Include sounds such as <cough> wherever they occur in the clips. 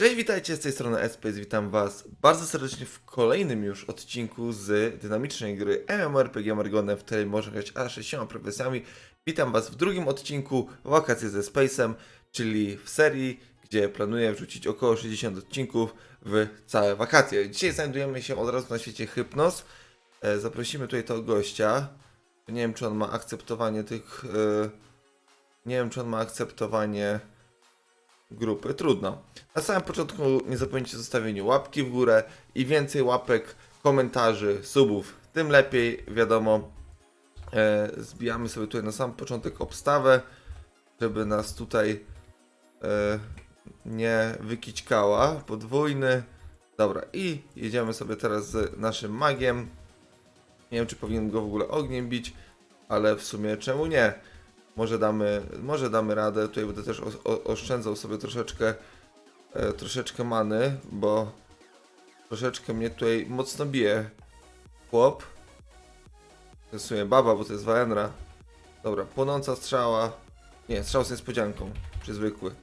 Cześć, witajcie z tej strony Espace, witam was bardzo serdecznie w kolejnym już odcinku z dynamicznej gry MMORPG Margonem, w której można grać aż 6 profesjami. Witam was w drugim odcinku Wakacje ze Space'em, czyli w serii, gdzie planuję wrzucić około 60 odcinków w całe wakacje. Dzisiaj znajdujemy się od razu na świecie Hypnos. E, Zaprosimy tutaj tego gościa. Nie wiem, czy on ma akceptowanie tych... e, Nie wiem, czy on ma akceptowanie grupy. Trudno. Na samym początku nie zapomnijcie o zostawieniu łapki w górę i więcej łapek, komentarzy, subów, tym lepiej, wiadomo. E, zbijamy sobie tutaj na sam początek obstawę, żeby nas tutaj e, nie wykićkała. Podwójny. Dobra, i jedziemy sobie teraz z naszym magiem. Nie wiem, czy powinien go w ogóle ogniem bić, ale w sumie czemu nie? Może damy, może damy radę. Tutaj będę też oszczędzał sobie troszeczkę, e, troszeczkę many, bo troszeczkę mnie tutaj mocno bije chłop. To jest w sumie baba, bo to jest Waenra. Dobra, płonąca strzała. Nie, strzał z niespodzianką. Przezwykły.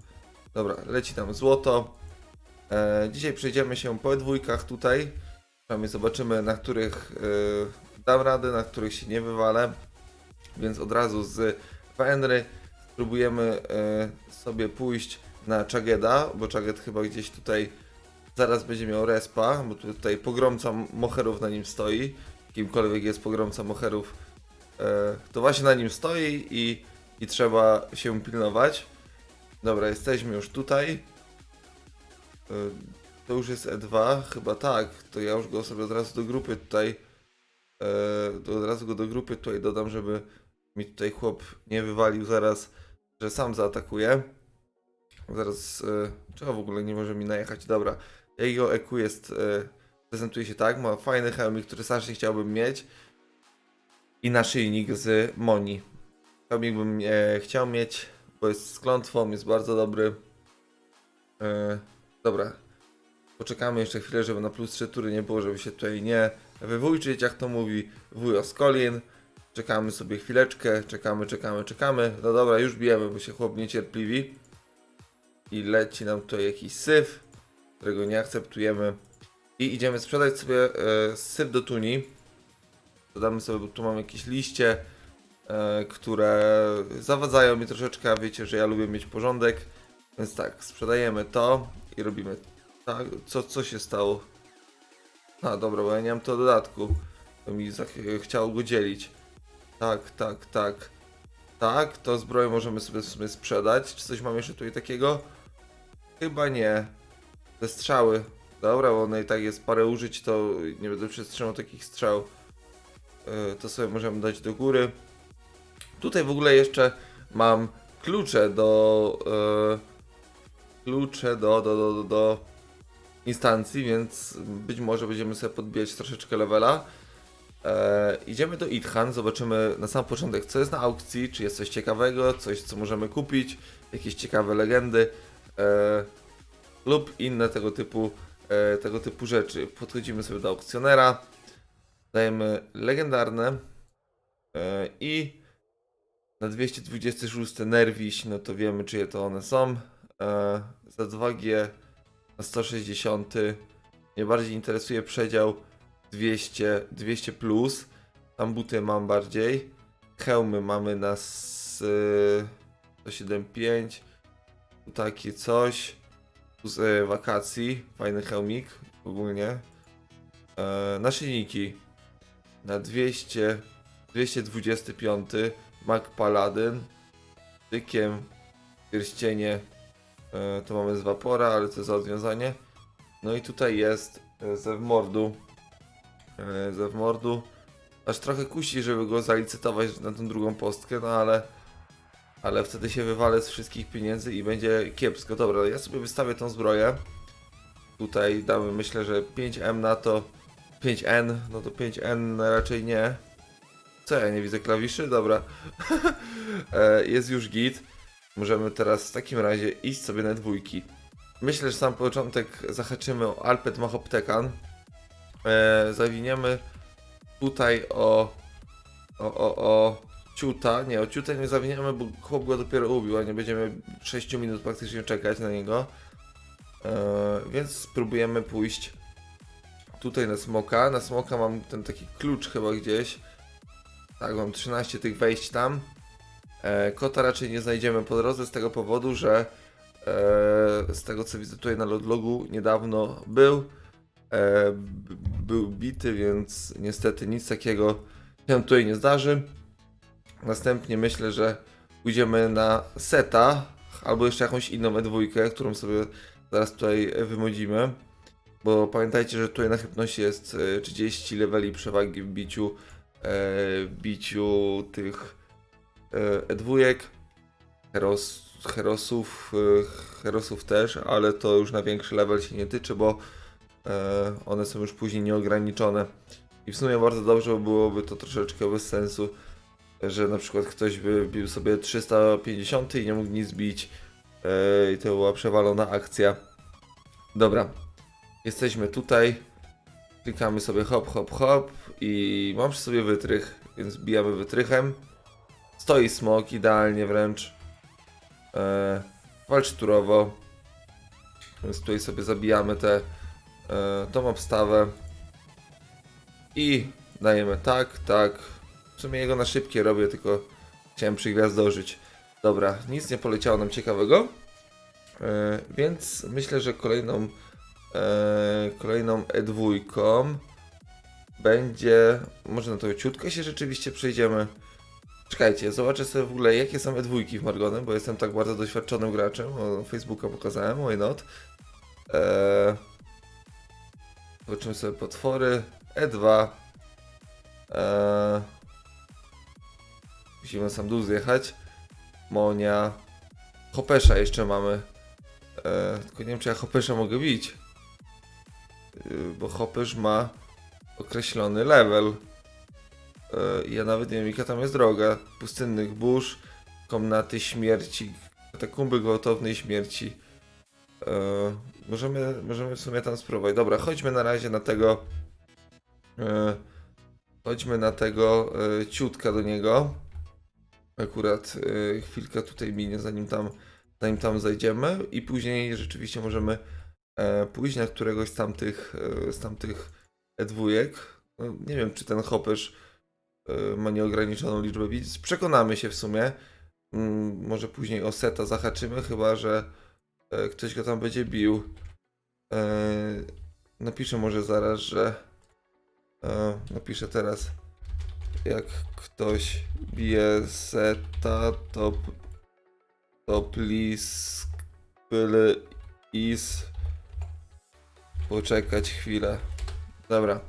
Dobra, leci tam złoto. E, dzisiaj przejdziemy się po dwójkach tutaj. Przynajmniej zobaczymy, na których e, dam radę, na których się nie wywalę. Więc od razu z Fenry spróbujemy e, sobie pójść na Chageda, bo Chaged chyba gdzieś tutaj zaraz będzie miał respa, bo tutaj pogromca moherów na nim stoi. Kimkolwiek jest pogromca moherów, e, to właśnie na nim stoi i, i trzeba się pilnować. Dobra, jesteśmy już tutaj. E, to już jest E2, chyba tak. To ja już go sobie od razu do grupy tutaj. Od razu go do grupy tutaj dodam, żeby mi tutaj chłop nie wywalił zaraz, że sam zaatakuje. Zaraz, e, czego w ogóle nie może mi najechać? Dobra, jego EQ jest, e, prezentuje się tak, ma fajny hełmik, który strasznie chciałbym mieć i naszyjnik z Moni. Hełmik bym e, chciał mieć, bo jest z klątwą, jest bardzo dobry. E, dobra, poczekamy jeszcze chwilę, żeby na plus 3 tury nie było, żeby się tutaj nie wywójczyć, jak to mówi wujo Skolin. Czekamy sobie chwileczkę, czekamy, czekamy, czekamy. No dobra, już bijemy, bo się chłop niecierpliwi. I leci nam tutaj jakiś syf, którego nie akceptujemy. I idziemy sprzedać sobie e, syf do tuni. Dodamy sobie, bo tu mam jakieś liście, e, które zawadzają mi troszeczkę, wiecie, że ja lubię mieć porządek. Więc tak, sprzedajemy to i robimy tak. Co, co się stało? A, dobra, bo ja nie mam to dodatku. To mi chciało go dzielić. Tak, tak, tak. Tak, to zbroję możemy sobie w sumie sprzedać. Czy coś mam jeszcze tutaj takiego? Chyba nie. Te strzały. Dobra, bo one i tak jest parę użyć, to nie będę przetrzymał takich strzał. Yy, to sobie możemy dać do góry. Tutaj w ogóle jeszcze mam klucze do... Yy, klucze do, do, do, do, do instancji, więc być może będziemy sobie podbijać troszeczkę levela. E, idziemy do Ithan, zobaczymy na sam początek, co jest na aukcji, czy jest coś ciekawego, coś, co możemy kupić, jakieś ciekawe legendy e, lub inne tego typu, e, tego typu rzeczy. Podchodzimy sobie do aukcjonera, dajemy legendarne e, i na 226 nerwiś, no to wiemy, czyje to one są. E, za 2G na 160 mnie bardziej interesuje przedział 200, 200 plus. Tam buty mam bardziej. Hełmy mamy na s, y, 175. Tu takie coś. Tu z y, wakacji. Fajny hełmik ogólnie. E, naszyjniki na 200, 225. Mac Paladin. Tykiem. Pierścienie. E, to mamy z Vapora, ale to za odwiązanie. No i tutaj jest e, ze mordu e, ze mordu. Aż trochę kusi, żeby go zalicytować na tą drugą postkę, no ale ale wtedy się wywalę z wszystkich pieniędzy i będzie kiepsko. Dobra, ja sobie wystawię tą zbroję. Tutaj damy myślę, że 5M na to 5N, no to 5N raczej nie. Co ja nie widzę klawiszy? Dobra. <laughs> E, Jest już git. Możemy teraz w takim razie iść sobie na dwójki. Myślę, że sam początek zahaczymy o Alpet Mahoptekan e, zawiniemy tutaj o, o, o, o ciuta. Nie, o ciuta nie zawiniemy, bo chłop go dopiero ubił, a nie będziemy 6 minut praktycznie czekać na niego. E, więc spróbujemy pójść tutaj na smoka. Na smoka mam ten taki klucz chyba gdzieś. Tak, mam 13 tych wejść tam. E, kota raczej nie znajdziemy po drodze z tego powodu, że e, z tego co widzę tutaj na loglogu niedawno był. E, był bity, więc niestety nic takiego się tutaj nie zdarzy. Następnie myślę, że pójdziemy na seta albo jeszcze jakąś inną E2, którą sobie zaraz tutaj wymodzimy. Bo pamiętajcie, że tutaj na hypnosie jest e, 30 leveli przewagi w biciu, e, biciu tych e, E2. Heros, herosów, e, herosów też, ale to już na większy level się nie tyczy, bo e, one są już później nieograniczone. I w sumie bardzo dobrze byłoby to troszeczkę bez sensu, że na przykład ktoś by bił sobie 350 i nie mógł nic bić e, i to była przewalona akcja. Dobra, jesteśmy tutaj, klikamy sobie hop, hop, hop i mam przy sobie wytrych, więc bijamy wytrychem. Stoi smok, idealnie wręcz. E, walcz turowo. Więc tutaj sobie zabijamy te, e, tą obstawę. I dajemy tak, tak. W sumie jego na szybkie robię, tylko chciałem przygwiazdożyć. Dobra, nic nie poleciało nam ciekawego. E, więc myślę, że kolejną e, kolejną E2 będzie. Może na to ciutko się rzeczywiście przejdziemy. Czekajcie, zobaczę sobie w ogóle jakie są E2 w Margonem, bo jestem tak bardzo doświadczonym graczem. O, Facebooka pokazałem, why not. Eee, zobaczymy sobie potwory. E2. Eee, musimy sam dół zjechać. Monia. Hopesza jeszcze mamy. Eee, tylko nie wiem, czy ja Hopesza mogę bić. Yy, bo Hopesz ma określony level. Yy, ja nawet nie wiem, jaka tam jest droga. Pustynnych burz, komnaty śmierci, katakumby gwałtownej śmierci. Yy, możemy, możemy w sumie tam spróbować. Dobra, chodźmy na razie na tego. Yy, chodźmy na tego yy, ciutka do niego. Akurat yy, chwilkę tutaj minie, zanim tam, zanim tam zajdziemy, i później rzeczywiście możemy e, pójść na któregoś z tamtych, e, z tamtych E2. No, nie wiem, czy ten hopperz e, ma nieograniczoną liczbę bit. Przekonamy się w sumie. Mm, może później o seta zahaczymy, chyba że e, ktoś go tam będzie bił. E, napiszę może zaraz, że e, napiszę teraz jak ktoś bije seta, to to please byle is poczekać chwilę. Dobra.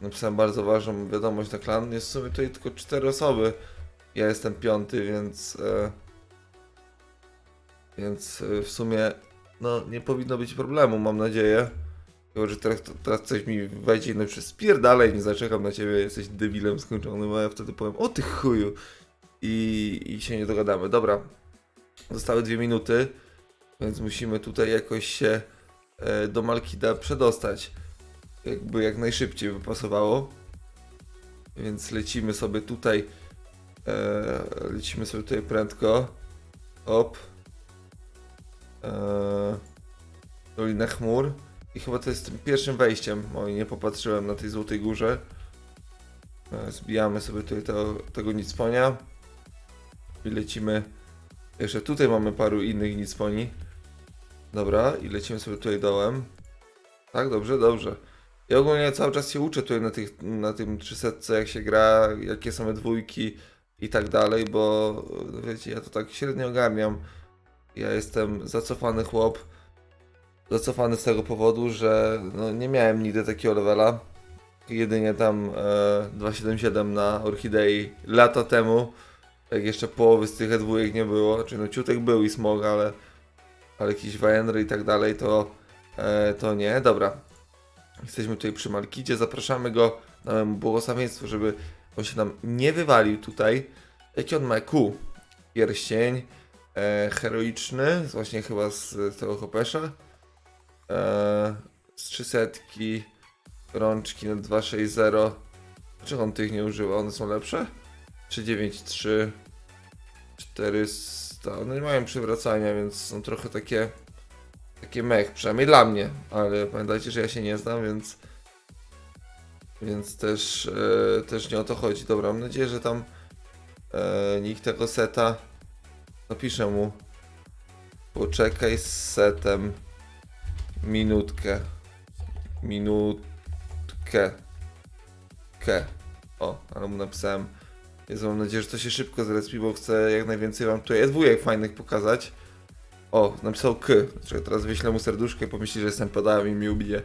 Napisałem bardzo ważną wiadomość na klan. Jest w sumie tutaj tylko cztery osoby. Ja jestem piąty, więc. E, więc e, w sumie. No, nie powinno być problemu, mam nadzieję. Chyba, że teraz, teraz coś mi wejdzie i napisze spierdalej, nie zaczekam na ciebie, jesteś debilem skończonym, a ja wtedy powiem o ty chuju. I, I się nie dogadamy. Dobra. Zostały dwie minuty, więc musimy tutaj jakoś się e, do Malkida przedostać. Jakby jak najszybciej by pasowało. Więc lecimy sobie tutaj. E, lecimy sobie tutaj prędko. Hop. E, Dolina Chmur. I chyba to jest tym pierwszym wejściem. Oj, nie popatrzyłem na tej złotej górze. E, zbijamy sobie tutaj to, tego nicponia. I lecimy. Jeszcze tutaj mamy paru innych nicponi. Dobra, i lecimy sobie tutaj dołem. Tak, dobrze, dobrze. Ja ogólnie cały czas się uczę tutaj na, tych, na tym 300, jak się gra, jakie są dwójki i tak dalej, bo wiecie, ja to tak średnio ogarniam. Ja jestem zacofany chłop. Zacofany z tego powodu, że no, nie miałem nigdy takiego levela. Jedynie tam e, 277 na Orchidei lata temu. Jak jeszcze połowy z tych E2 nie było. Czyli no ciutek był i smog, ale, ale jakiś Wajenry i tak dalej to, e, to nie. Dobra. Jesteśmy tutaj przy Malkidzie, zapraszamy go, mu błogosławieństwo, żeby on się nam nie wywalił tutaj. Jaki on ma Q? Pierścień e, heroiczny, właśnie chyba z, z tego Hopesza. E, z 300, rączki na 260. Dlaczego on tych nie używa? One są lepsze? 393, 400. One nie mają przywracania, więc są trochę takie takie mech, przynajmniej dla mnie, ale pamiętajcie, że ja się nie znam, więc więc też, e, też nie o to chodzi. Dobra, mam nadzieję, że tam e, nikt tego seta napiszę mu poczekaj z setem minutkę minutkę ke o, ale mu napisałem Jezu, mam nadzieję, że to się szybko zrespi, bo chcę jak najwięcej wam tutaj dwójek fajnych pokazać. O, napisał K. Czekaj, teraz wyślę mu serduszkę i pomyśli, że jestem pedałem i mi ubije.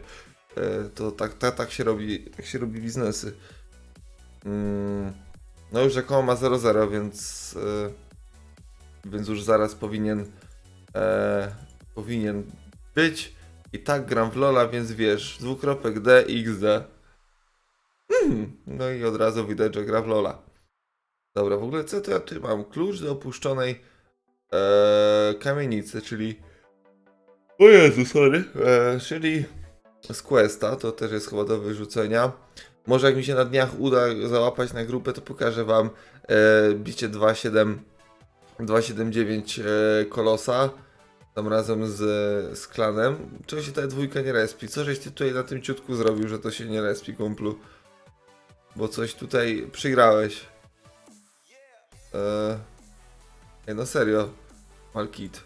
E, to tak, tak, tak się robi, tak się robi biznesy. Mm, no już rzekomo ma 0-0, więc e, więc już zaraz powinien e, powinien być. I tak gram w Lola, więc wiesz, dwukropek D, XD. Mm, no i od razu widać, że gra w Lola. Dobra, w ogóle co to ja tu mam? Klucz do opuszczonej e, kamienicy, czyli... O Jezu, sorry. E, czyli z Questa, to też jest chyba do wyrzucenia. Może jak mi się na dniach uda załapać na grupę, to pokażę wam e, bicie 2.7 2.7.9 e, Kolosa. Tam razem z, z klanem. Czego się ta dwójka nie respi? Co żeś ty tutaj na tym ciutku zrobił, że to się nie respi, kumplu? Bo coś tutaj przygrałeś. Eee... No serio. Malkit.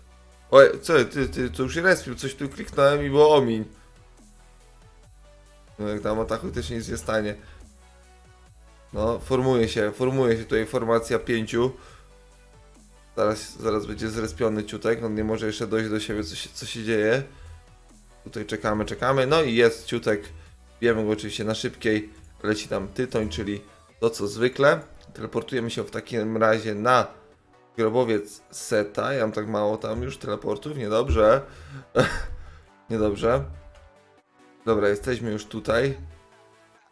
Oj, co, ty, ty, to już się respił, coś tu kliknąłem i było omiń. No jak tam ataku też nic nie stanie. No, formuje się, formuje się tutaj formacja pięciu. Zaraz, zaraz będzie zrespiony ciutek, on nie może jeszcze dojść do siebie, co się, co się dzieje. Tutaj czekamy, czekamy, no i jest ciutek. Bijemy go oczywiście na szybkiej. Leci tam tytoń, czyli to co zwykle. Teleportujemy się w takim razie na grobowiec seta. Ja mam tak mało tam już teleportów, niedobrze. <laughs> niedobrze. Dobra, jesteśmy już tutaj.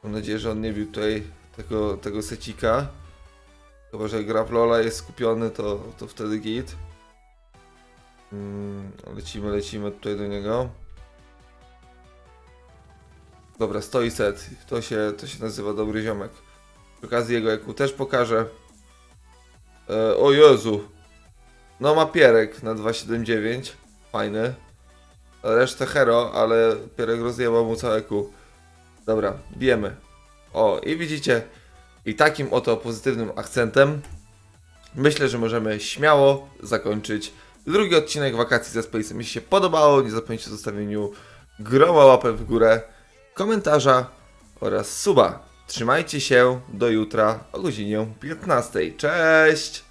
Mam nadzieję, że on nie bił tutaj tego, tego secika. Chyba, że gra w Lola jest skupiony, to, to wtedy git. Mm, lecimy, lecimy tutaj do niego. Dobra, stoi set. To się, to się nazywa dobry ziomek. Przy okazji jego eku też pokażę. E, o Jezu. No ma pierek na 279. Fajny. Resztę hero, ale pierek rozjebał mu całe eku. Dobra, bijemy. O, i widzicie, i takim oto pozytywnym akcentem myślę, że możemy śmiało zakończyć drugi odcinek wakacji ze Space'em. Jeśli się podobało, nie zapomnijcie o zostawieniu groma łapę w górę, komentarza oraz suba. Trzymajcie się, do jutra o godzinie 15. Cześć!